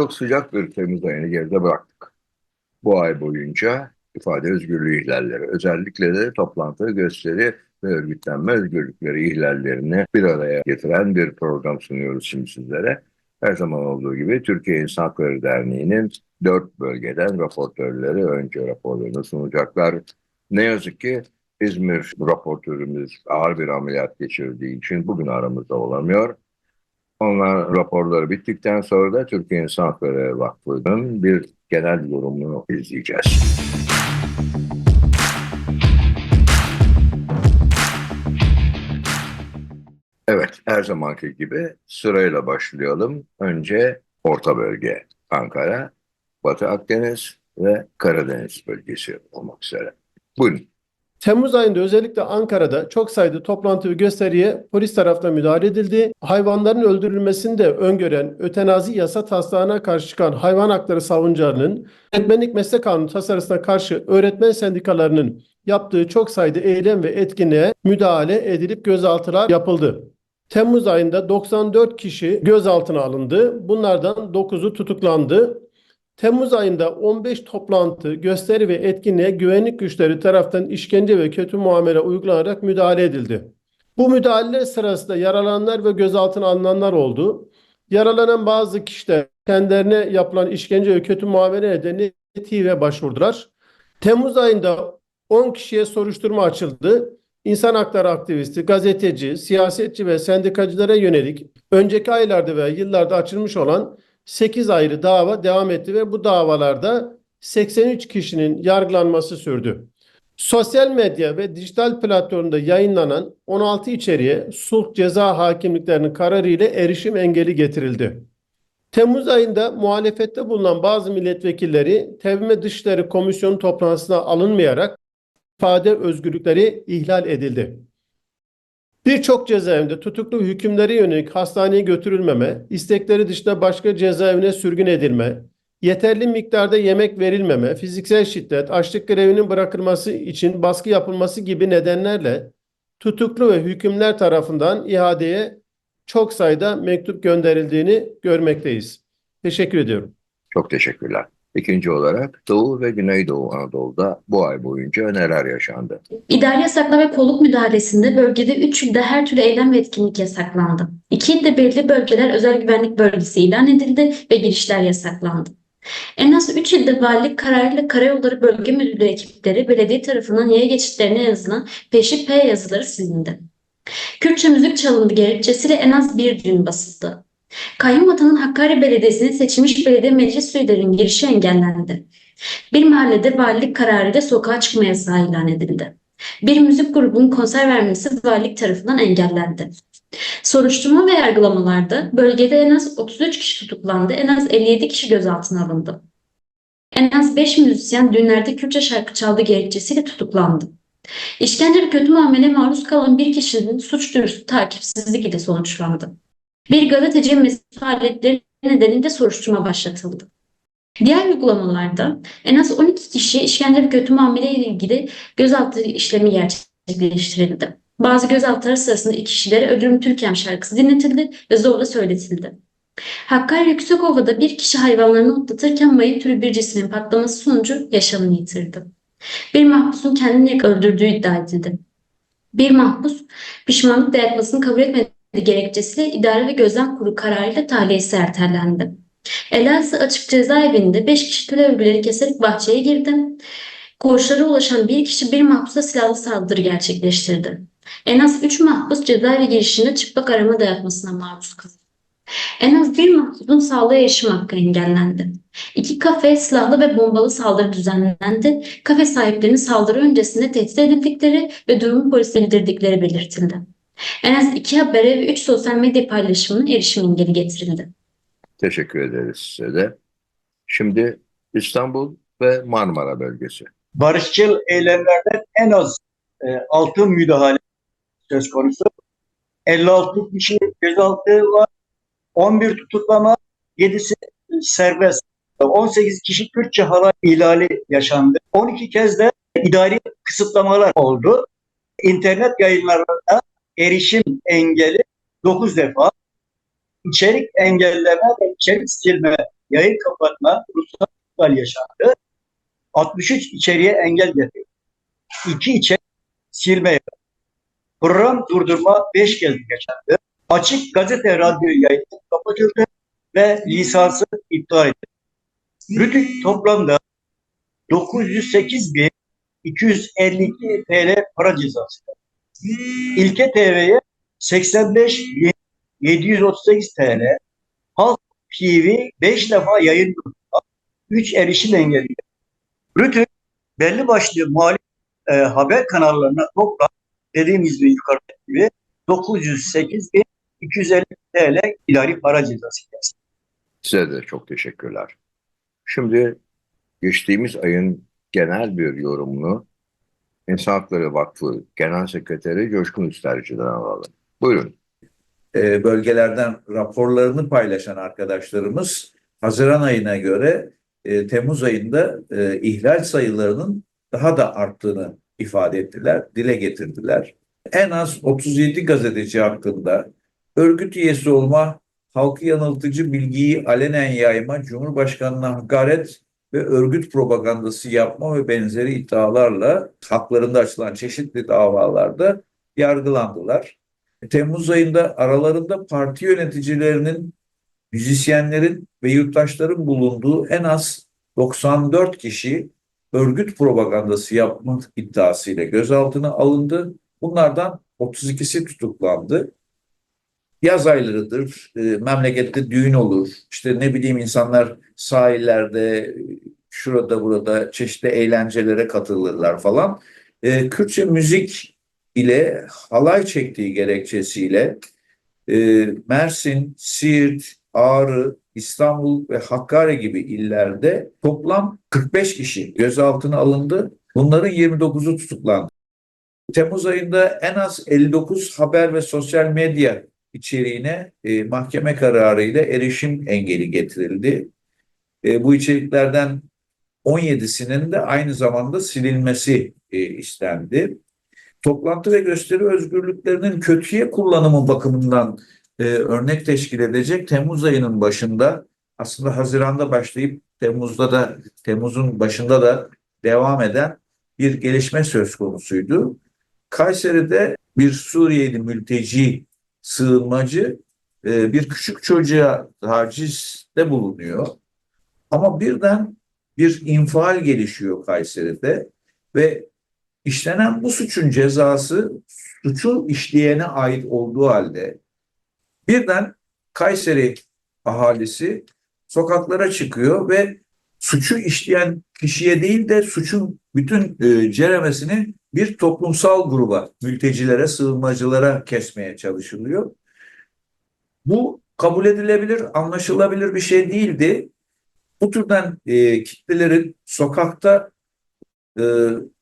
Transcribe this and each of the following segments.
Çok sıcak bir Temmuz ayını geride bıraktık. Bu ay boyunca ifade özgürlüğü ihlalleri, özellikle de toplantı, gösteri ve örgütlenme özgürlükleri ihlallerini bir araya getiren bir program sunuyoruz şimdi sizlere. Her zaman olduğu gibi Türkiye İnsan Hakları Derneği'nin dört bölgeden raportörleri önce raporlarını sunacaklar. Ne yazık ki İzmir raportörümüz ağır bir ameliyat geçirdiği için bugün aramızda olamıyor. Onlar raporları bittikten sonra da Türkiye İnsan Hakları Vakfı'nın bir genel yorumunu izleyeceğiz. Evet, her zamanki gibi sırayla başlayalım. Önce Orta Bölge, Ankara, Batı Akdeniz ve Karadeniz bölgesi olmak üzere. Buyurun. Temmuz ayında özellikle Ankara'da çok sayıda toplantı ve gösteriye polis tarafından müdahale edildi. Hayvanların öldürülmesini de öngören ötenazi yasa taslağına karşı çıkan hayvan hakları savunucularının öğretmenlik meslek kanunu tasarısına karşı öğretmen sendikalarının yaptığı çok sayıda eylem ve etkinliğe müdahale edilip gözaltılar yapıldı. Temmuz ayında 94 kişi gözaltına alındı. Bunlardan 9'u tutuklandı. Temmuz ayında 15 toplantı, gösteri ve etkinliğe güvenlik güçleri tarafından işkence ve kötü muamele uygulanarak müdahale edildi. Bu müdahaleler sırasında yaralananlar ve gözaltına alınanlar oldu. Yaralanan bazı kişiler kendilerine yapılan işkence ve kötü muamele nedeniyle TİV'e başvurdular. Temmuz ayında 10 kişiye soruşturma açıldı. İnsan hakları aktivisti, gazeteci, siyasetçi ve sendikacılara yönelik önceki aylarda ve yıllarda açılmış olan 8 ayrı dava devam etti ve bu davalarda 83 kişinin yargılanması sürdü. Sosyal medya ve dijital platformda yayınlanan 16 içeriğe sulh ceza hakimliklerinin kararı ile erişim engeli getirildi. Temmuz ayında muhalefette bulunan bazı milletvekilleri Tevme Dışişleri Komisyonu toplantısına alınmayarak ifade özgürlükleri ihlal edildi. Birçok cezaevinde tutuklu hükümlere yönelik hastaneye götürülmeme, istekleri dışında başka cezaevine sürgün edilme, yeterli miktarda yemek verilmeme, fiziksel şiddet, açlık grevinin bırakılması için baskı yapılması gibi nedenlerle tutuklu ve hükümler tarafından iadeye çok sayıda mektup gönderildiğini görmekteyiz. Teşekkür ediyorum. Çok teşekkürler. İkinci olarak Doğu ve Güneydoğu Anadolu'da bu ay boyunca neler yaşandı? İdari yasakla ve kolluk müdahalesinde bölgede 3 ilde her türlü eylem ve etkinlik yasaklandı. 2 ilde belirli bölgeler özel güvenlik bölgesi ilan edildi ve girişler yasaklandı. En az 3 ilde valilik kararıyla Karayolları Bölge Müdürlüğü ekipleri belediye tarafından yaya geçitlerine yazılan peşi P yazıları silindi. Kürtçe müzik çalındı gerekçesiyle en az bir düğün basıldı. Kayyum Vatan'ın Hakkari Belediyesi'nin seçilmiş belediye meclis üyelerinin girişi engellendi. Bir mahallede valilik kararıyla sokağa çıkma yasağı ilan edildi. Bir müzik grubunun konser vermesi valilik tarafından engellendi. Soruşturma ve yargılamalarda bölgede en az 33 kişi tutuklandı, en az 57 kişi gözaltına alındı. En az 5 müzisyen düğünlerde Kürtçe şarkı çaldığı gerekçesiyle tutuklandı. İşkence ve kötü muamele maruz kalan bir kişinin suç duyurusu takipsizlik ile sonuçlandı. Bir gazeteci mesut faaliyetleri nedeniyle soruşturma başlatıldı. Diğer uygulamalarda en az 12 kişi işkence ve kötü muamele ile ilgili gözaltı işlemi gerçekleştirildi. Bazı gözaltıları sırasında iki kişilere Ölürüm Türkem şarkısı dinletildi ve zorla söyletildi. Hakkari Yüksekova'da bir kişi hayvanlarını otlatırken mayın türü bir cismin patlaması sonucu yaşamını yitirdi. Bir mahpusun kendini öldürdüğü iddia edildi. Bir mahpus pişmanlık dayatmasını kabul etmedi gerekçesiyle idare ve gözlem kurulu kararıyla tahliyesi ertelendi. Elazığ Açık Cezaevinde 5 kişi tül örgüleri keserek bahçeye girdi. Koğuşlara ulaşan bir kişi bir mahpusa silahlı saldırı gerçekleştirdi. En az 3 mahpus cezaevi girişinde çıplak arama dayatmasına maruz kaldı. En az bir mahpusun sağlığa erişim hakkı engellendi. İki kafe silahlı ve bombalı saldırı düzenlendi. Kafe sahiplerinin saldırı öncesinde tehdit edildikleri ve durumu polise bildirdikleri belirtildi. En az iki habere ve üç sosyal medya paylaşımına erişim engeli getirildi. Teşekkür ederiz size de. Şimdi İstanbul ve Marmara bölgesi. barışçıl eylemlerden en az e, 6 müdahale söz konusu. 56 kişi gözaltı var. 11 tutuklama, 7'si serbest. 18 kişi Kürtçe halay ihlali yaşandı. 12 kez de idari kısıtlamalar oldu. İnternet yayınlarına erişim engeli 9 defa. içerik engelleme ve içerik silme yayın kapatma, ruhsatlar yaşandı. 63 içeriye engel getirdi. 2 içerik silme yapıldı. Program durdurma 5 kez yaşandı. Açık gazete radyo yayını kapatıldı ve lisansı iptal edildi. Rütük toplamda 908.252 TL para cezası. İlke TV'ye 85.738 TL. Halk TV 5 defa yayın durdurma, 3 erişim engeli. Rütük belli başlı muhalif e, haber kanallarına toplam dediğimiz gibi yukarıdaki gibi 908.250 TL idari para cezası gelsin. Size de çok teşekkürler. Şimdi geçtiğimiz ayın genel bir yorumunu İnsan Hakları Vakfı Genel Sekreteri Coşkun Üsterci'den alalım. Buyurun. e, bölgelerden raporlarını paylaşan arkadaşlarımız Haziran ayına göre e, Temmuz ayında e, ihlal sayılarının daha da arttığını ifade ettiler, dile getirdiler. En az 37 gazeteci hakkında örgüt üyesi olma, halkı yanıltıcı bilgiyi alenen yayma, Cumhurbaşkanı'na hakaret ve örgüt propagandası yapma ve benzeri iddialarla haklarında açılan çeşitli davalarda yargılandılar. Temmuz ayında aralarında parti yöneticilerinin, müzisyenlerin ve yurttaşların bulunduğu en az 94 kişi örgüt propagandası yapma iddiasıyla gözaltına alındı. Bunlardan 32'si tutuklandı. Yaz aylarıdır, e, memlekette düğün olur. İşte ne bileyim insanlar sahillerde, şurada burada çeşitli eğlencelere katılırlar falan. E, Kürtçe müzik ile halay çektiği gerekçesiyle e, Mersin, Siirt, Ağrı, İstanbul ve Hakkari gibi illerde toplam 45 kişi gözaltına alındı. Bunların 29'u tutuklandı. Temmuz ayında en az 59 haber ve sosyal medya içeriğine e, mahkeme kararıyla erişim engeli getirildi. E, bu içeriklerden 17'sinin de aynı zamanda silinmesi e, istendi toplantı ve gösteri özgürlüklerinin kötüye kullanımı bakımından e, örnek teşkil edecek Temmuz ayının başında aslında Haziran'da başlayıp Temmuz'da da Temmuz'un başında da devam eden bir gelişme söz konusuydu. Kayseri'de bir Suriyeli mülteci sığınmacı e, bir küçük çocuğa tacizde bulunuyor. Ama birden bir infial gelişiyor Kayseri'de ve İşlenen bu suçun cezası suçu işleyene ait olduğu halde birden Kayseri ahalisi sokaklara çıkıyor ve suçu işleyen kişiye değil de suçun bütün e, ceremesini bir toplumsal gruba, mültecilere, sığınmacılara kesmeye çalışılıyor. Bu kabul edilebilir, anlaşılabilir bir şey değildi. Bu türden e, kitlelerin sokakta e,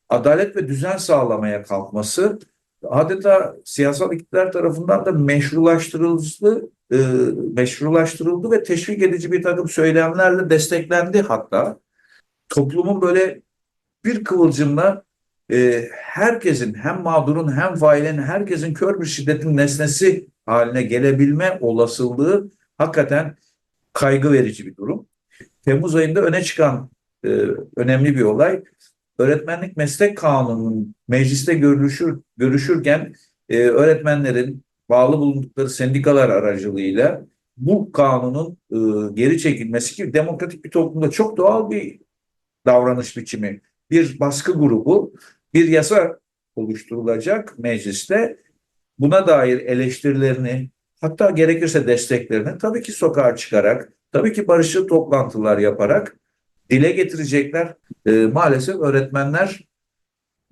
adalet ve düzen sağlamaya kalkması adeta siyasal iktidar tarafından da meşrulaştırıldı, e, meşrulaştırıldı ve teşvik edici bir takım söylemlerle desteklendi hatta. Toplumun böyle bir kıvılcımla e, herkesin hem mağdurun hem failin herkesin kör bir şiddetin nesnesi haline gelebilme olasılığı hakikaten kaygı verici bir durum. Temmuz ayında öne çıkan e, önemli bir olay öğretmenlik meslek kanununun mecliste görüşür, görüşürken e, öğretmenlerin bağlı bulundukları sendikalar aracılığıyla bu kanunun e, geri çekilmesi gibi demokratik bir toplumda çok doğal bir davranış biçimi. Bir baskı grubu, bir yasa oluşturulacak mecliste buna dair eleştirilerini hatta gerekirse desteklerini tabii ki sokağa çıkarak, tabii ki barışçıl toplantılar yaparak dile getirecekler. E, maalesef öğretmenler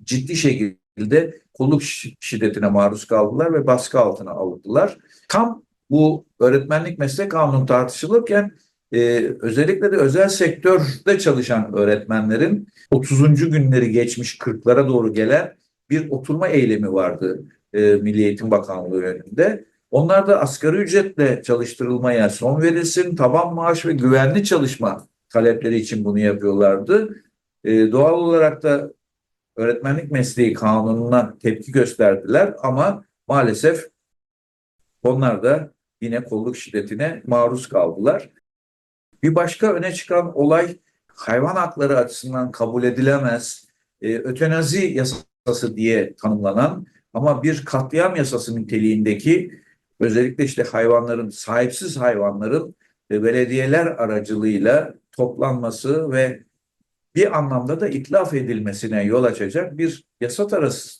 ciddi şekilde kolluk şiddetine maruz kaldılar ve baskı altına alındılar. Tam bu öğretmenlik meslek kanunu tartışılırken e, özellikle de özel sektörde çalışan öğretmenlerin 30. günleri geçmiş 40'lara doğru gelen bir oturma eylemi vardı e, Milli Eğitim Bakanlığı önünde. Onlar da asgari ücretle çalıştırılmaya son verilsin, taban maaş ve güvenli çalışma talepleri için bunu yapıyorlardı. E, doğal olarak da öğretmenlik mesleği kanununa tepki gösterdiler ama maalesef onlar da yine kolluk şiddetine maruz kaldılar. Bir başka öne çıkan olay hayvan hakları açısından kabul edilemez, e, ötenazi yasası diye tanımlanan ama bir katliam yasası niteliğindeki özellikle işte hayvanların, sahipsiz hayvanların e, belediyeler aracılığıyla toplanması ve bir anlamda da itlaf edilmesine yol açacak bir yasa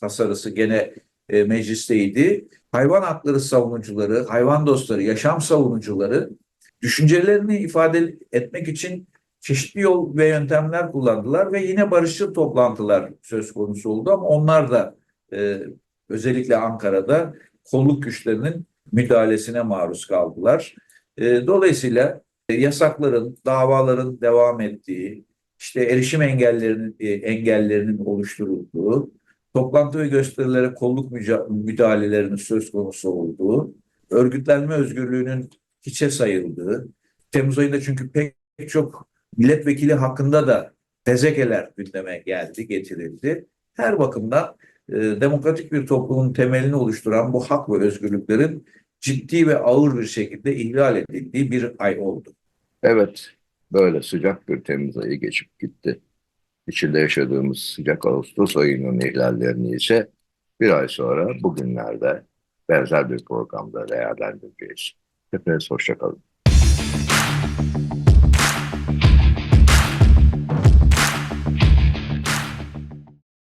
tasarısı gene e, meclisteydi. Hayvan hakları savunucuları, hayvan dostları, yaşam savunucuları düşüncelerini ifade etmek için çeşitli yol ve yöntemler kullandılar ve yine barışçıl toplantılar söz konusu oldu ama onlar da e, özellikle Ankara'da kolluk güçlerinin müdahalesine maruz kaldılar. E, dolayısıyla e, yasakların, davaların devam ettiği, işte erişim engellerinin e, engellerinin oluşturulduğu, toplantı ve gösterilere kolluk müdahalelerinin söz konusu olduğu, örgütlenme özgürlüğünün hiçe sayıldığı, Temmuz ayında çünkü pek çok milletvekili hakkında da tezekeler gündeme geldi, getirildi. Her bakımdan e, demokratik bir toplumun temelini oluşturan bu hak ve özgürlüklerin ciddi ve ağır bir şekilde ihlal edildiği bir ay oldu. Evet, böyle sıcak bir Temmuz ayı geçip gitti. İçinde yaşadığımız sıcak Ağustos ayının ihlallerini ise bir ay sonra bugünlerde benzer bir programda değerlendireceğiz. Hepiniz hoşçakalın.